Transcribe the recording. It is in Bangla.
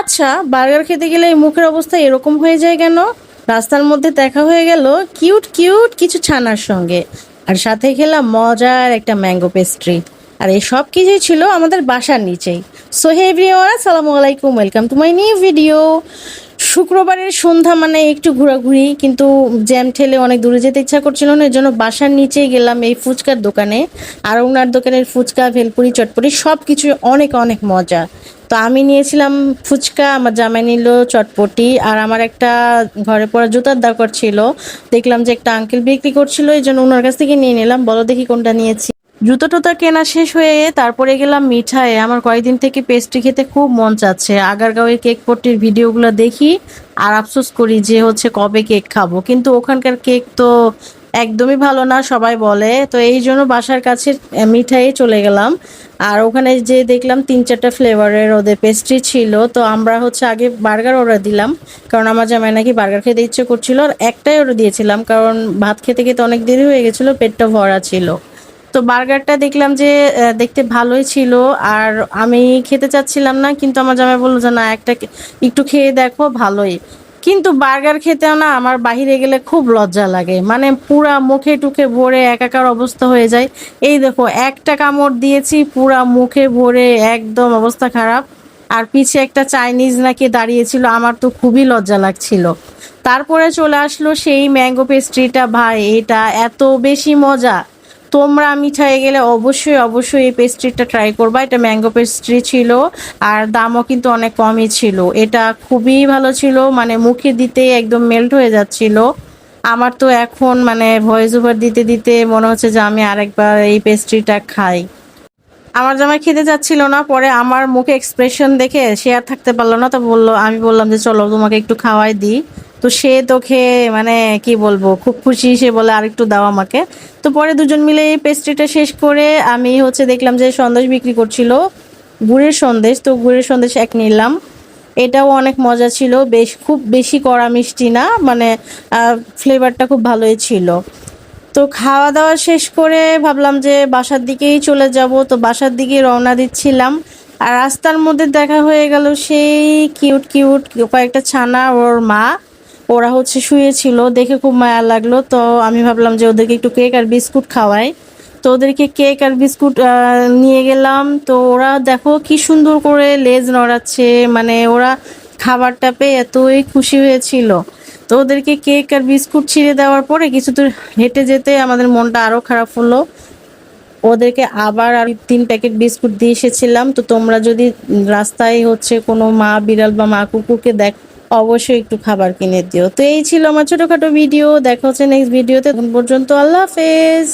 আচ্ছা বার্গার খেতে গেলে এই মুখের অবস্থা এরকম হয়ে যায় কেন? রাস্তার মধ্যে দেখা হয়ে গেল, কিউট কিউট কিছু ছানার সঙ্গে। আর সাথে খেলাম মজার একটা ম্যাঙ্গো পেস্ট্রি। আর এই সব কিছুই ছিল আমাদের বাসার নিচেই। সো হে এভরিওয়ান আসসালামু আলাইকুম welcome to my new video শুক্রবারের সন্ধ্যা মানে একটু ঘোরাঘুরি, কিন্তু জ্যাম ঠেলে অনেক দূরে যেতে ইচ্ছা করছিল না এর জন্য বাসার নিচেই গেলাম এই ফুচকার দোকানে। আর ওনার দোকানের ফুচকা, ভেলপুরি, চটপটি সব কিছু অনেক অনেক মজা। তো আমি নিয়েছিলাম ফুচকা, আমার জামাই নিল চটপটি, আর আমার একটা ঘরে পড়া জুতার দরকার ছিল। দেখলাম যে একটা আঙ্কেল বিক্রি করছিল এই জন্য ওনার কাছ থেকে নিয়ে নিলাম। বলো দেখি কোনটা নিয়েছি। জুতো টুতা কেনা শেষ হয়ে তারপরে গেলাম মিঠায়ে আমার কয়েকদিন থেকে পেস্ট্রি খেতে খুব মন চাচ্ছে। আগারগাঁওয়ের কেক পট্টির ভিডিওগুলো দেখি আর আফসোস করি যে হচ্ছে কবে কেক খাব। কিন্তু ওখানকার কেক তো একদমই ভালো না, সবাই বলে। তো এই জন্য বাসার কাছে মিঠাই চলে গেলাম। আর ওখানে যে দেখলাম তিন চারটা ফ্লেভারের ওদের পেস্ট্রি ছিল। তো আমরা হচ্ছে আগে বার্গার অর্ডার দিলাম। কারণ আমার জামাই নাকি বার্গার খেতে ইচ্ছে করছিল। আর একটাই অর্ডার দিয়েছিলাম। কারণ ভাত খেতে খেতে অনেক দেরি হয়ে গেছিল, পেটটা ভরা ছিল। তো বার্গারটা দেখলাম যে দেখতে ভালোই ছিল। আর আমি খেতে চাচ্ছিলাম না, কিন্তু আমার জামাই বলল যে, না, একটা একটু খেয়ে দেখো, ভালোই। কিন্তু বার্গার খেতেও না আমার বাইরে গেলে খুব লজ্জা লাগে। মানে পুরা মুখে টুখে ভরে একাকার অবস্থা হয়ে যায়। এই দেখো, একটা কামড় দিয়েছি, পুরা মুখে ভরে একদম অবস্থা খারাপ। আর পিছে একটা চাইনিজ নাকি দাঁড়িয়েছিল, আমার তো খুবই লজ্জা লাগছিল। তারপরে চলে আসলো সেই ম্যাঙ্গো পেস্ট্রিটা, ভাই, এটা এত বেশি মজা। তোমরা মিঠাই গেলে অবশ্যই অবশ্যই এই পেস্ট্রিটা ট্রাই করবা। এটা ম্যাঙ্গো পেস্ট্রি ছিল, আর দামও কিন্তু অনেক কমই ছিল। এটা খুবই ভালো ছিল মানে মুখে দিতে একদম মেল্ট হয়ে যাচ্ছিল। আমার তো এখন মানে ভয়েস ওভার দিতে দিতে মনে হচ্ছে যে আমি আরেকবার এই পেস্ট্রিটা খাই। আমার জামাই খেতে যাচ্ছিল না, পরে আমার মুখে এক্সপ্রেশন দেখে সে আর থাকতে পারল না, তো বলল, আমি বললাম যে, চলো তোমাকে একটু খাওয়াই দিই। তো সে তো খেয়ে মানে কি বলব, খুব খুশি সে বলে আরেকটু দাও আমাকে। তো পরে দুজন মিলে এই পেস্ট্রিটা শেষ করে আমি হচ্ছে দেখলাম যে সন্দেশ বিক্রি করছিল, গুড়ের সন্দেশ। তো গুড়ের সন্দেশ এক নিলাম। এটাও অনেক মজা ছিল। বেশ, খুব বেশি কড়া মিষ্টি না মানে ফ্লেভারটা খুব ভালোই ছিল। তো খাওয়া দাওয়া শেষ করে ভাবলাম যে বাসার দিকেই চলে যাব। তো বাসার দিকে রওনা দিচ্ছিলাম। আর রাস্তার মধ্যে দেখা হয়ে গেল সেই কিউট কিউট কয়েকটা ছানা ওর মা। ওরা হচ্ছে শুয়েছিল, দেখে খুব মায়া লাগল। তো আমি ভাবলাম যে ওদেরকে একটু কেক আর বিস্কুট খাওয়াই। তো ওদেরকে কেক আর বিস্কুট নিয়ে গেলাম। তো ওরা দেখো কি সুন্দর করে লেজ নড়াচ্ছে মানে ওরা খাবারটা পেয়ে এতই খুশি হয়েছিল। তো ওদেরকে কেক আর বিস্কুট ছিঁড়ে দেওয়ার পরে কিছু দূর হেঁটে যেতে আমাদের মনটা আরও খারাপ হলো। ওদেরকে আবার আর তিন প্যাকেট বিস্কুট দিয়ে এসেছিলাম। তো তোমরা যদি রাস্তায় হচ্ছে কোনো মা বিড়াল বা মা কুকুরকে দেখ অবশ্যই একটু খাবার কিনে দিও। তো এই ছিল আমার ছোটখাটো ভিডিও দেখা হচ্ছে নেক্সট ভিডিওতে পর্যন্ত আল্লাহ হাফেজ।